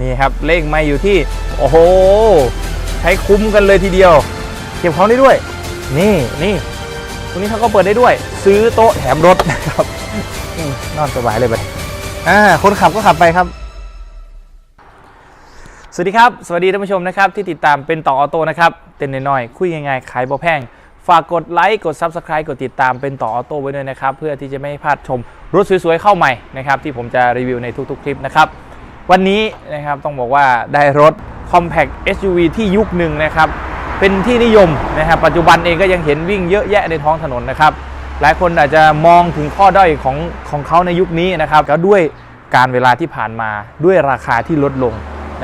นี่ครับเลขไม่อยู่ที่ โอ้โห ใช้คุ้มกันเลยทีเดียว เก็บของได้ด้วย นี่นี่ตรงนี้เขาก็เปิดได้ด้วย ซื้อโต๊ะแถมรถนะครับนอนสบายเลยไปอ่าคนขับก็ขับไปครับ สวัสดีครับ สวัสดีท่านผู้ชมนะครับ ที่ติดตามเป็นต่อออโต้นะครับเต้นน้อยๆคุยง่ายๆขายบ่แพงฝากกดไลค์กด Subscribe กดติดตามเป็นต่อออโต้ไว้ด้วยนะครับ เพื่อที่จะไม่พลาดชมรถสวยๆเข้าใหม่นะครับที่ผมจะรีวิวในทุกๆ คลิปนะครับ วันนี้นะครับต้องบอกว่าได้รถ Compact SUV ที่ยุคหนึ่งนะครับ เป็นที่นิยมนะครับปัจจุบันเองก็ยังเห็นวิ่งเยอะแยะในท้องถนนนะครับ หลายคนอาจจะมองถึงข้อด้อยของของเขาในยุคนี้นะครับก็ด้วยการเวลาที่ผ่านมาด้วยราคาที่ลดลง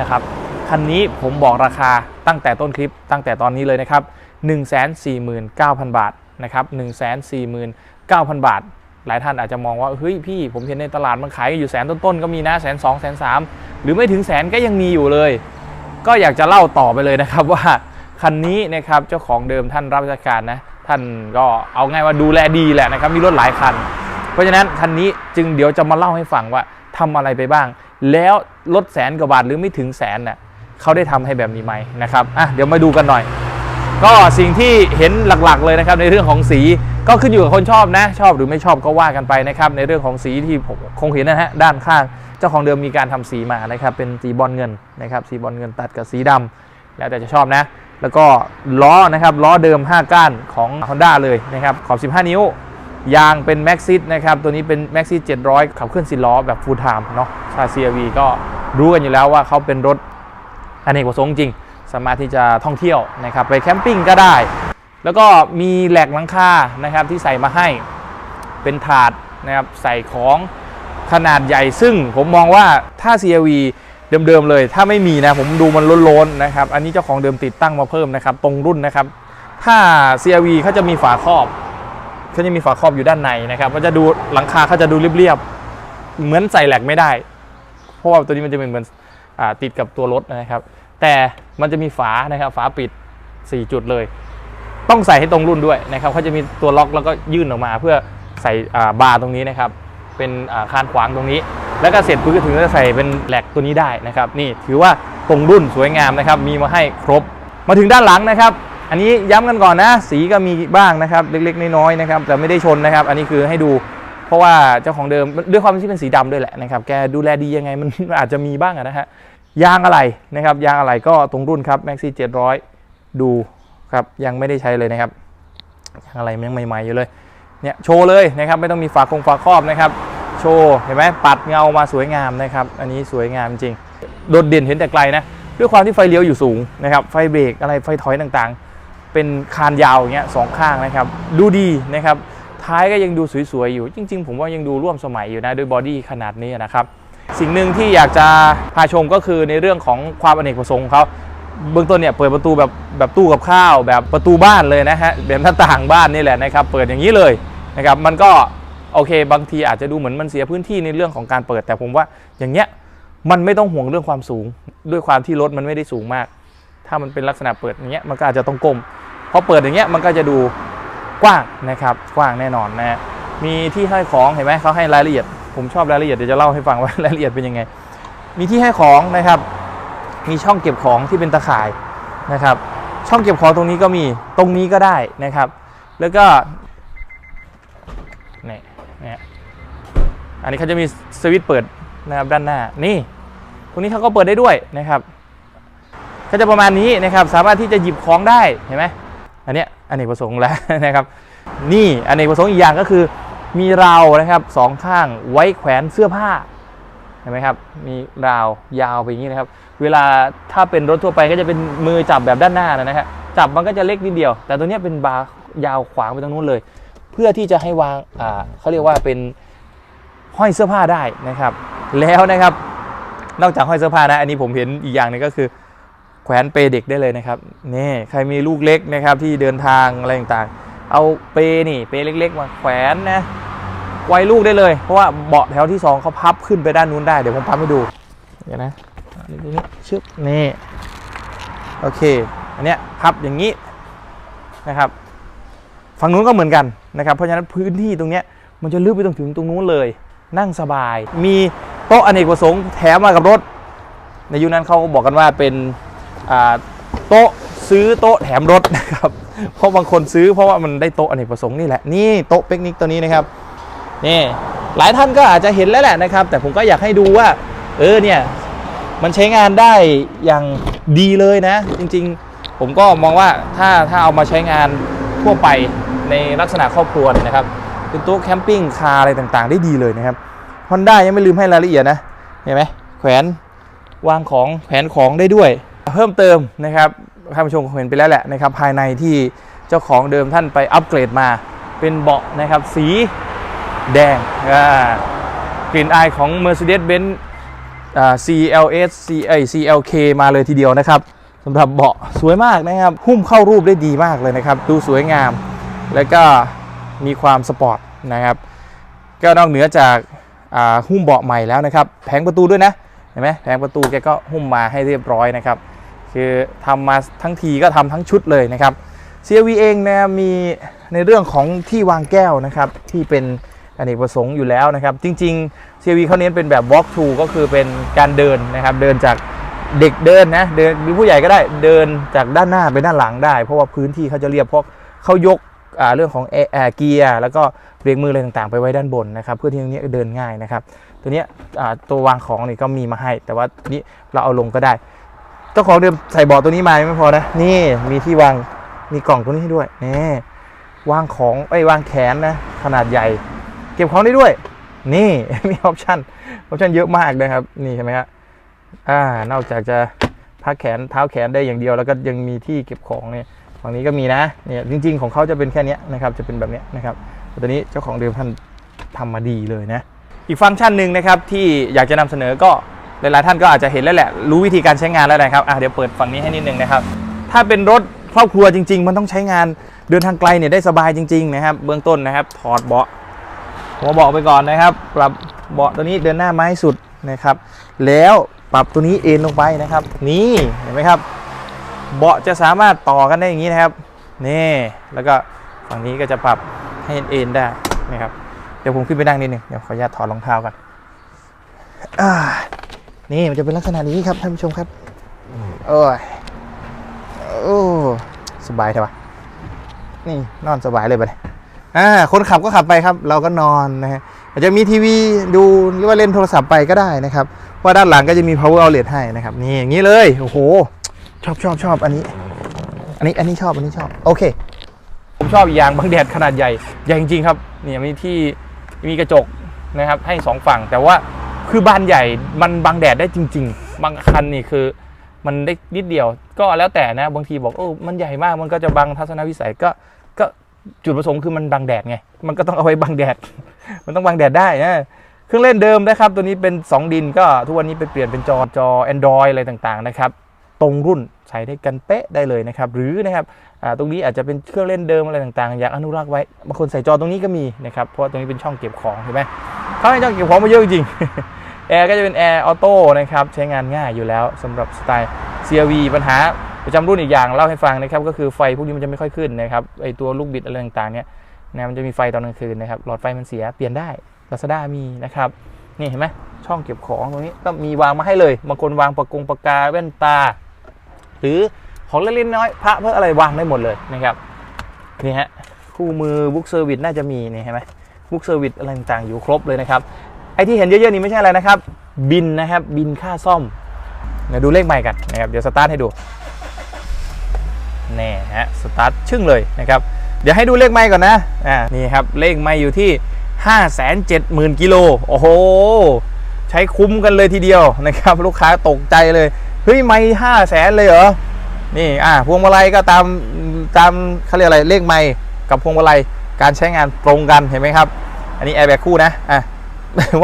นะครับคันนี้ผมบอกราคาตั้งแต่ต้นคลิปตั้งแต่ตอนนี้เลยนะครับ 149,000 บาทนะครับ149,000 บาท หลายท่านอาจจะมองว่าเฮ้ยพี่ผมเห็นในตลาดมันขายอยู่แสนต้นๆก็มีนะแสนสองแสนสามหรือไม่ถึงแสนก็ยังมีอยู่เลย ก็อยากจะเล่าต่อไปเลยนะครับว่าคันนี้นะครับเจ้าของเดิมท่านรับราชการนะท่านก็เอาง่ายว่าดูแลดีแหละนะครับมีรถหลายคัน เพราะฉะนั้นคันนี้จึงเดี๋ยวจะมาเล่าให้ฟังว่าทำอะไรไปบ้าง แล้วลดแสนกว่าบาทหรือไม่ถึงแสนน่ะเขาได้ทำให้แบบนี้ไหมนะครับอะเดี๋ยวมาดูกันหน่อย ก็สิ่งที่เห็นหลักๆเลยนะครับในเรื่องของสีก็ขึ้นอยู่กับคนชอบนะ ชอบหรือไม่ชอบก็ว่ากันไปนะครับในเรื่องของสีที่ผมคงเห็นนะฮะด้านข้าง เจ้าของเดิมมีการทำสีมานะครับเป็นสีบอลเงินนะครับสีบอลเงินตัดกับสีดำแล้วแต่จะชอบนะ แล้วก็ล้อนะครับล้อเดิม 5 ก้านของ Honda เลยนะครับขอบ 15 นิ้วยางเป็น Maxxis นะครับตัวนี้เป็น Maxxis 700 ขับเคลื่อน4ล้อแบบ Full Time เนาะชา CRV ก็รู้กันอยู่แล้วว่าเขาเป็นรถอเนกประสงค์จริง สามารถที่จะท่องเที่ยวนะครับไปแคมปิ้งก็ได้ แล้วก็มีแหลกหลังคานะครับที่ใส่มาให้เป็นถาดนะครับใส่ของขนาดใหญ่ซึ่งผมมองว่าถ้า CRV เดิมๆเลย ถ้าไม่มีนะผมดูมันล้นๆนะครับอันนี้เจ้าของเดิมติดตั้งมาเพิ่มนะครับตรงรุ่นนะครับถ้า CRV เขาจะมีฝาครอบเขาจะมีฝาครอบอยู่ด้านในนะครับก็จะดูหลังคาเขาจะดูเรียบๆเหมือนใส่แหลกไม่ได้ เพราะว่าตัวนี้มันจะเป็นเหมือนอติดกับตัวรถนะครับ แต่ มันจะมีฝานะครับฝาปิด 4 จุดเลย ต้องใส่ให้ตรงรุ่นด้วยนะครับเขาจะมีตัวล็อกแล้วก็ยื่นออกมา เพื่อใส่บาร์ตรงนี้นะครับเป็นคานขวางตรงนี้ แล้วก็เสร็จปุ๊บก็ถึงจะใส่เป็นแหลกตัวนี้ได้นะครับนี่ถือว่าตรงรุ่นสวยงามนะครับมีมาให้ครบ มาถึงด้านหลังนะครับ อันนี้ย้ำกันก่อนนะ สีก็มีบ้างนะครับเล็กๆน้อยๆนะครับแต่ไม่ได้ชนนะครับ อันนี้คือให้ดูเพราะว่าเจ้าของเดิมด้วยความที่เป็นสีดำด้วยแหละนะครับ แกดูแลดียังไงมันอาจจะมีบ้างนะฮะ ยางอะไรนะครับ ยางอะไรก็ตรงรุ่นครับ Maxi 700ดูครับยังไม่ได้ใช้เลยนะครับยางอะไรยังใหม่ๆอยู่เลยเนี่ยโชว์เลยนะครับไม่ต้องมีฝาคงฝาครอบนะครับ โชว์เห็นไหมปัดเงามาสวยงามนะครับ อันนี้สวยงามจริง โดดเด่นเห็นแต่ไกลนะด้วยความที่ไฟเลี้ยวอยู่สูงนะครับ ไฟเบรกอะไรไฟถอยต่างๆ เป็นคานยาวอย่างเงี้ยสองข้างนะครับ ดูดีนะครับ ท้ายก็ยังดูสวยๆอยู่ จริง ๆ ผมว่ายังดูร่วมสมัยอยู่นะด้วยบอดี้ขนาดนี้นะครับ สิ่งหนึ่งที่อยากจะพาชมก็คือในเรื่องของความอเนกประสงค์เขาเบื้องต้นเนี่ยเปิดประตูแบบแบบตู้กับข้าว แบบประตูบ้านเลยนะฮะแบบหน้าต่างบ้านนี่แหละนะครับเปิดอย่างนี้เลยนะครับมันก็โอเค บางทีอาจจะดูเหมือนมันเสียพื้นที่ในเรื่องของการเปิด แต่ผมว่าอย่างเงี้ยมันไม่ต้องห่วงเรื่องความสูง ด้วยความที่รถมันไม่ได้สูงมาก ถ้ามันเป็นลักษณะเปิดอย่างเงี้ยมันก็อาจจะต้องก้มพอเปิดอย่างเงี้ยมันก็จะดูกว้างนะครับกว้างแน่นอนนะมีที่ให้ของเห็นไหมเขาให้รายละเอียด ผมชอบรายละเอียดเดี๋ยวจะเล่าให้ฟังว่ารายละเอียดเป็นยังไง มีที่ให้ของนะครับ มีช่องเก็บของที่เป็นตะข่ายนะครับ ช่องเก็บของตรงนี้ก็มีตรงนี้ก็ได้นะครับ แล้วก็นี่นี่อันนี้เขาจะมีสวิตช์เปิดนะครับด้านหน้านี่ตรงนี้เขาก็เปิดได้ด้วยนะครับก็จะประมาณนี้นะครับสามารถที่จะหยิบของได้เห็นไหมอันเนี้ยอันนี้ประสงค์แล้วนะครับ นี่อันนี้ประสงค์อีกอย่างก็คือ มีราวนะครับสองข้างไว้แขวนเสื้อผ้าเห็นไหมครับ มีราวยาวไปอย่างนี้นะครับ เวลาถ้าเป็นรถทั่วไปก็จะเป็นมือจับแบบด้านหน้านะฮะจับมันก็จะเล็กนิดเดียว แต่ตัวนี้เป็นบาร์ยาวขวางไปตรงนู้นเลย เพื่อที่จะให้วางอ่าเขาเรียกว่าเป็นห้อยเสื้อผ้าได้นะครับ แล้วนะครับ นอกจากห้อยเสื้อผ้านะ อันนี้ผมเห็นอีกอย่างหนึงก็คือ แขวนเปย์เด็กได้เลยนะครับนี่ใครมีลูกเล็กนะครับที่เดินทางอะไรต่างๆ เอาเปย์นี่เปย์เล็ก ๆ มาแขวนนะไว้ลูกได้เลย เพราะว่าเบาะแถวที่สองเขาพับขึ้นไปด้านนู้นได้ เดี๋ยวผมพับให้ดูเดี๋ยวนะอันนี้ชึบนี่โอเค อันเนี้ยพับอย่างนี้นะครับฝั่งนู้นก็เหมือนกันนะครับ เพราะฉะนั้นพื้นที่ตรงเนี้ยมันจะลึกไปตรงถึงตรงนู้นเลย นั่งสบาย มีโต๊ะอเนกประสงค์แถมมากับรถ ในยุคนั้นเขาก็บอกกันว่าเป็นโต๊ะซื้อโต๊ะแถมรถนะครับ เพราะบางคนซื้อเพราะว่ามันได้โต๊ะอเนกประสงค์นี่แหละ นี่โต๊ะเปิกนิกตัวนี้นะครับ นี่หลายท่านก็อาจจะเห็นแล้วแหละนะครับ แต่ผมก็อยากให้ดูว่า เออเนี่ยมันใช้งานได้อย่างดีเลยนะ จริงๆ ผมก็มองว่าถ้าถ้าเอามาใช้งานทั่วไปในลักษณะครอบครัวนะครับเป็นโต๊ะแคมปิ้งคาอะไรต่างๆ ได้ดีเลยนะครับ Honda ยังไม่ลืมให้รายละเอียดนะเห็นไหมแขวนวางของแขวนของได้ด้วย เพิ่มเติมนะครับ ท่านผู้ชมคงเห็นไปแล้วแหละนะครับภายในที่เจ้าของเดิมท่านไปอัปเกรดมา เป็นเบาะนะครับสีแดงกลิ่นอายของ Mercedes-Benz CLS CA CLK มาเลยทีเดียวนะครับสำหรับเบาะสวยมากนะครับ หุ้มเข้ารูปได้ดีมากเลยนะครับ ดูสวยงาม แล้วก็มีความสปอร์ตนะครับ ก็นอกเหนือจากหุ้มเบาะใหม่แล้วนะครับ แผงประตูด้วยนะ เห็นไหมแผงประตูแกก็หุ้มมาให้เรียบร้อยนะครับ คือทำมาทั้งทีก็ทำทั้งชุดเลยนะครับ CRV เองนะมีในเรื่องของที่วางแก้วนะครับที่เป็นอเนกประสงค์อยู่แล้วนะครับ จริงๆ CRV เขาเน้นเป็นแบบ walk t h r o u ก็คือเป็นการเดินนะครับ เดินจากเด็กเดินนะเดินหรือผู้ใหญ่ก็ได้เดินจากด้านหน้าไปด้านหลังได้ เพราะว่าพื้นที่เขาจะเรียบเพราะเขายกเรื่องของแอร์เกียร์แล้วก็เบรกมืออะไรต่างๆ ไปไว้ด้านบนนะครับ เพื่อที่ตรงนี้เดินง่ายนะครับ ตัวนี้ตัววางของนี่ก็มีมาให้ แต่ว่านี้เราเอาลงก็ได้ เจ้าของเดิมใส่เบาะตัวนี้มาไม่พอนะ นี่มีที่วางมีกล่องตัวนี้ให้ด้วยนี่วางของไอ้วางแขนนะ ขนาดใหญ่ เก็บของได้ด้วย นี่มีออปชั่นออปชั่นเยอะมากนะครับ นี่เห็นไหมครับอ่านอกจากจะพักแขนเท้าแขนได้อย่างเดียว แล้วก็ยังมีที่เก็บของเนี่ยฝั่งนี้ก็มีนะเนี่ยจริง ๆ ของเขาจะเป็นแค่นี้นะครับ จะเป็นแบบนี้นะครับแต่ตัวนี้เจ้าของเดิมท่านทำมาดีเลยนะ อีกฟังก์ชันหนึ่งนะครับที่อยากจะนำเสนอก็ หลายๆท่านก็อาจจะเห็นแล้วแหละรู้วิธีการใช้งานแล้วนะครับอะเดี๋ยวเปิดฝั่งนี้ให้นิดนึงนะครับ ถ้าเป็นรถครอบครัวจริง ๆ มันต้องใช้งานเดินทางไกลเนี่ยได้สบายจริง ๆ นะครับ เบื้องต้นนะครับ ถอดเบาะหัวเบาะไปก่อนนะครับ ปรับเบาะตัวนี้เดินหน้าไมาให้สุดนะครับ แล้วปรับตัวนี้เอ็นลงไปนะครับ นี่เห็นไหมครับ เบาะจะสามารถต่อกันได้อย่างนี้นะครับนี่แล้วก็ฝั่งนี้ก็จะปรับให้เอ็นได้นะครับ เดี๋ยวผมขึ้นไปนั่งนิดนึงเดี๋ยวขออนุญาตถอดรองเท้าก่อนอ่า นี่มันจะเป็นลักษณะนี้ครับท่านผู้ชมครับโอ้ยโอ้สบายใช่ปะนี่นอนสบายเลยไปเลยอ่าคนขับก็ขับไปครับ เราก็นอนนะฮะอาจจะมีทีวีดูหรือว่าเล่นโทรศัพท์ไปก็ได้นะครับเพราะด้านหลังก็จะมี power outlet ให้นะครับ นี่อย่างนี้เลยโอ้โหชอบชอบชอบอันนี้ อันนี้อันนี้ชอบอันนี้ชอบโอเค ผมชอบยางบังแดดขนาดใหญ่ใหญ่จริงๆครับเนี่ยมีที่มีกระจกนะครับให้สองฝั่งแต่ว่า คือบานใหญ่มันบังแดดได้จริง ๆ บางคันนี่คือ มันได้นิดเดียว ก็แล้วแต่นะ บางทีบอกโอ้มันใหญ่มากมันก็จะบังทัศนวิสัยก็ก็จุดประสงค์คือมันบังแดดไงมันก็ต้องเอาไว้บังแดด มันต้องบังแดดได้นะเครื่องเล่นเดิมนะครับ ตัวนี้เป็น 2 ดินก็ทุกวันนี้ไปเปลี่ยนเป็นจอจอ Android อะไรต่างๆนะครับตรงรุ่นใช้ได้กันเป๊ะได้เลยนะครับ หรือนะครับตรงนี้อาจจะเป็นเครื่องเล่นเดิมอะไรต่างๆ อยากอนุรักษ์ไว้บางคนใส่จอตรงนี้ก็มีนะครับเพราะว่าตรงนี้เป็นช่องเก็บของเห็นไหมเขาให้ช่องเก็บของมาเยอะจริง แอร์ก็จะเป็นแอร์ออโต้นะครับใช้งานง่ายอยู่แล้วสำหรับสไตล์ CRV ปัญหาประจำรุ่นอีกอย่างเล่าให้ฟังนะครับก็คือไฟพวกนี้มันจะไม่ค่อยขึ้นนะครับไอตัวลูกบิดอะไรต่างๆเนี่ยนะมันจะมีไฟตอนกลางคืนนะครับหลอดไฟมันเสียเปลี่ยนได้ Lazada มีนะครับนี่เห็นไหมช่องเก็บของตรงนี้ก็มีวางมาให้เลยบางคนวางปากกงปากกาแว่นตา หรือของเล็กๆน้อยพระเพื่ออะไรวางได้หมดเลยนะครับนี่ฮะคู่มือบุ๊กเซอร์วิสน่าจะมีนี่เห็นไหมบุ๊กเซอร์วิสอะไรต่างๆอยู่ครบเลยนะครับ ไอที่เห็นเยอะๆนี่ไม่ใช่อะไรนะครับ บินนะครับ บินค่าซ่อมเดี๋ยวดูเลขใหม่กันนะครับ เดี๋ยวสตาร์ทให้ดูนี่ฮะ สตาร์ทชึ่งเลยนะครับ เดี๋ยวให้ดูเลขใหม่ก่อนนะ อ่า นี่ครับ เลขใหม่อยู่ที่ 5 7 0 0 0 0กิโล โอ้โห ใช้คุ้มกันเลยทีเดียวนะครับ ลูกค้าตกใจเลย เฮ้ย ไม่ห้าแสนเลยเหรอ นี่ อ่า พวงมาลัยก็ตาม ตามเขาเรียกอะไร เลขไม่กับพวงมาลัย การใช้งานตรงกัน เห็นไหมครับ อันนี้แอร์แบกคู่นะ อะ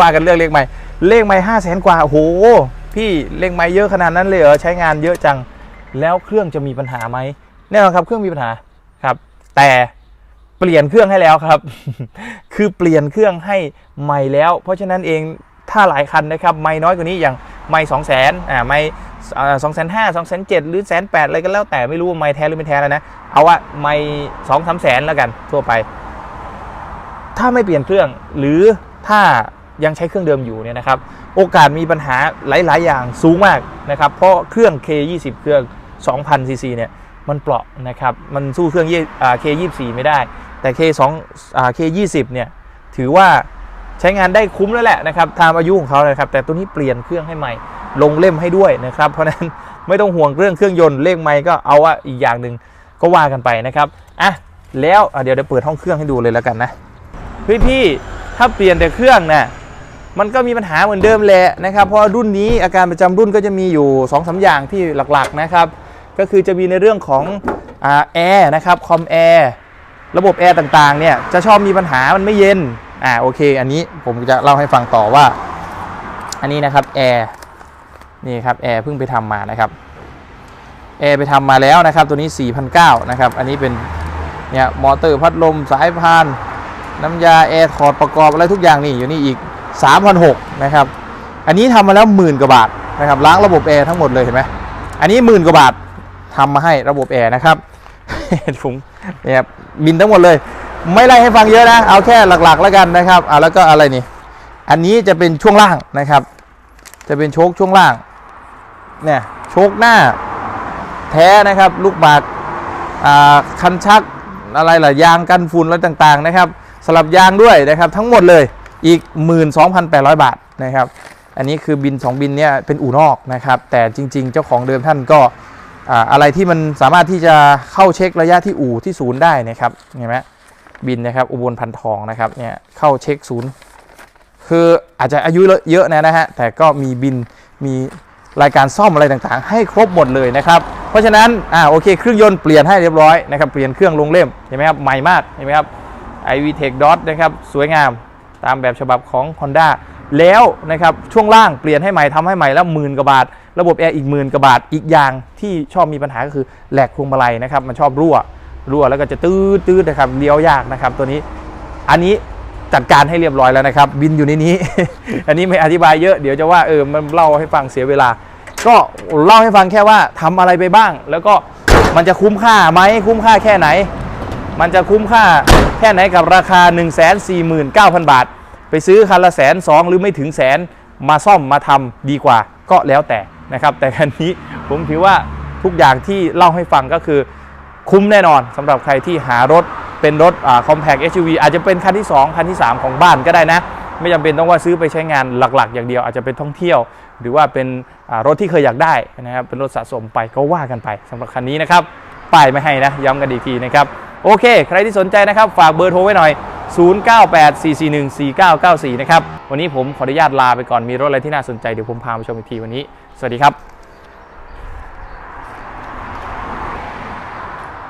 ว่ากันเรื่องเลขใหม่เลขใหม่ห้าแสนกว่าโอ้โหพี่เลขใหม่เยอะขนาดนั้นเลยเหรอใช้งานเยอะจัง แล้วเครื่องจะมีปัญหาไหมแน่นอนครับเครื่องมีปัญหาครับ แต่เปลี่ยนเครื่องให้แล้วครับ คือเปลี่ยนเครื่องให้ใหม่แล้ว เพราะฉะนั้นเองถ้าหลายคันนะครับไม่น้อยกว่านี้อย่างไม่สองแสนอ่าไม่สองแสนห้าสองแสนเจ็ดหรือแสนแปดอะไรก็แล้วแต่ไม่รู้ว่าไม่แท้หรือไม่แท้แล้วนะ เอาว่าไม่สองสามแสนแล้วกันทั่วไป ถ้าไม่เปลี่ยนเครื่องหรือ ถ้ายังใช้เครื่องเดิมอยู่เนี่ยนะครับ โอกาสมีปัญหาหลาย ๆ อย่างสูงมากนะครับ เพราะเครื่อง K20 เครื่อง 2,000 ซีซีเนี่ยมันเปราะนะครับ มันสู้เครื่องยี่อ่า K24 ไม่ได้ แต่ K2 อ่า K20 เนี่ยถือว่าใช้งานได้คุ้มแล้วแหละนะครับตามอายุของเขานะครับ แต่ตัวนี้เปลี่ยนเครื่องให้ใหม่ ลงเล่มให้ด้วยนะครับ เพราะนั้นไม่ต้องห่วงเรื่องเครื่องยนต์เลขไม้ก็เอาว่าอีกอย่างหนึ่งก็ว่ากันไปนะครับอะแล้วเดี๋ยวเดี๋ยวเปิดห้องเครื่องให้ดูเลยแล้วกันนะพี่พี่ๆ ถ้าเปลี่ยนแต่เครื่องน่ะมันก็มีปัญหาเหมือนเดิมแหละนะครับเพราะรุ่นนี้อาการประจำรุ่นก็จะมีอยู่2อสาอย่างที่หลักๆนะครับก็คือจะมีในเรื่องของอแอร์นะครับคอมแอร์ระบบแอร์ต่างๆเนี่ยจะชอบมีปัญหามันไม่เย็นอ่าโอเค อันนี้ผมจะเล่าให้ฟังต่อว่า อันนี้นะครับแอร์นี่ครับแอร์เพิ่งไปทำมานะครับแอร์ไปทำมาแล้วนะครับตัวนี้4,900นะครับอันนี้เป็นเนี่ยมอเตอร์พัดลมสายพาน น้ำยาแอร์ถอดประกอบอะไรทุกอย่างนี่อยู่นี่อีก 3,600นะครับ อันนี้ทำมาแล้วหมื่นกว่าบาทนะครับล้างระบบแอร์ทั้งหมดเลยเห็นไหมอันนี้หมื่นกว่าบาททำมาให้ระบบแอร์นะครับผมเนี่ยครับบินทั้งหมดเลย ไม่ไล่ให้ฟังเยอะนะ เอาแค่หลักๆ แล้วกันนะครับอ่าแล้วก็อะไรนี่ อันนี้จะเป็นช่วงล่างนะครับ จะเป็นโชคช่วงล่างเนี่ยโชคหน้าแท้นะครับ ลูกบากอ่าคันชักอะไรล่ะยางกันฝุ่นอะไรต่างๆนะครับ สลับยางด้วยนะครับทั้งหมดเลยอีก 12,800 บาทนะครับ อันนี้คือบิน 2 บินเนี่ยเป็นอู่นอกนะครับ แต่จริง ๆ เจ้าของเดิมท่านก็อะไรที่มันสามารถที่จะเข้าเช็คระยะที่อู่ที่ศูนย์ได้นะครับเห็นไหมบินนะครับอุบลพันทองนะครับเนี่ยเข้าเช็คศูนย์คืออาจจะอายุเยอะนะนะฮะแต่ก็มีบินมีรายการซ่อมอะไรต่างๆ ให้ครบหมดเลยนะครับ เพราะฉะนั้นอ่าโอเคเครื่องยนต์เปลี่ยนให้เรียบร้อยนะครับเปลี่ยนเครื่องลงเล่มเห็นไหมครับใหม่มากเห็นไหมครับ iVTEC Dot นะครับสวยงามตามแบบฉบับของ Honda แล้วนะครับช่วงล่างเปลี่ยนให้ใหม่ทำให้ใหม่แล้วหมื่นกว่าบาท ระบบแอร์อีกหมื่นกว่าบาท อีกอย่างที่ชอบมีปัญหาก็คือแหลกพวงมาลัยนะครับมันชอบรั่วรั่วแล้วก็จะตื้อตื้อนะครับเลี้ยวยากนะครับตัวนี้อันนี้จัดการให้เรียบร้อยแล้วนะครับ บินอยู่ในนี้ อันนี้ไม่อธิบายเยอะเดี๋ยวจะว่าเออมันเล่าให้ฟังเสียเวลา ก็เล่าให้ฟังแค่ว่าทำอะไรไปบ้าง แล้วก็มันจะคุ้มค่าไหมคุ้มค่าแค่ไหน มันจะคุ้มค่า ค่ไหนกับราคา 1 4 9 0 0 0 บาท ไปซื้อคันละแสนสองหรือไม่ถึงแสนมาซ่อมมาทำดีกว่าก็แล้วแต่นะครับ แต่คันนี้ผมถือว่าทุกอย่างที่เล่าให้ฟังก็คือคุ้มแน่นอนสำหรับใครที่หารถเป็นรถคอมแพค SUV อาจจะเป็นคันที่ 2 คันที่ 3 ของบ้านก็ได้นะ ไม่จำเป็นต้องว่าซื้อไปใช้งานหลักๆ อย่างเดียวอาจจะเป็นท่องเที่ยว หรือว่าเป็นรถที่เคยอยากได้นะครับเป็นรถสะสมไปก็ว่ากันไปสำหรับคันนี้นะครับป้ายไม่ให้นะ ย้ำกันอีกทีนะครับ โอเค ใครที่สนใจนะครับ ฝากเบอร์โทรไว้หน่อย 0984414994 นะครับ วันนี้ผมขออนุญาตลาไปก่อนมีรถอะไรที่น่าสนใจเดี๋ยวผมพามาชมอีกทีวันนี้ สวัสดีครับ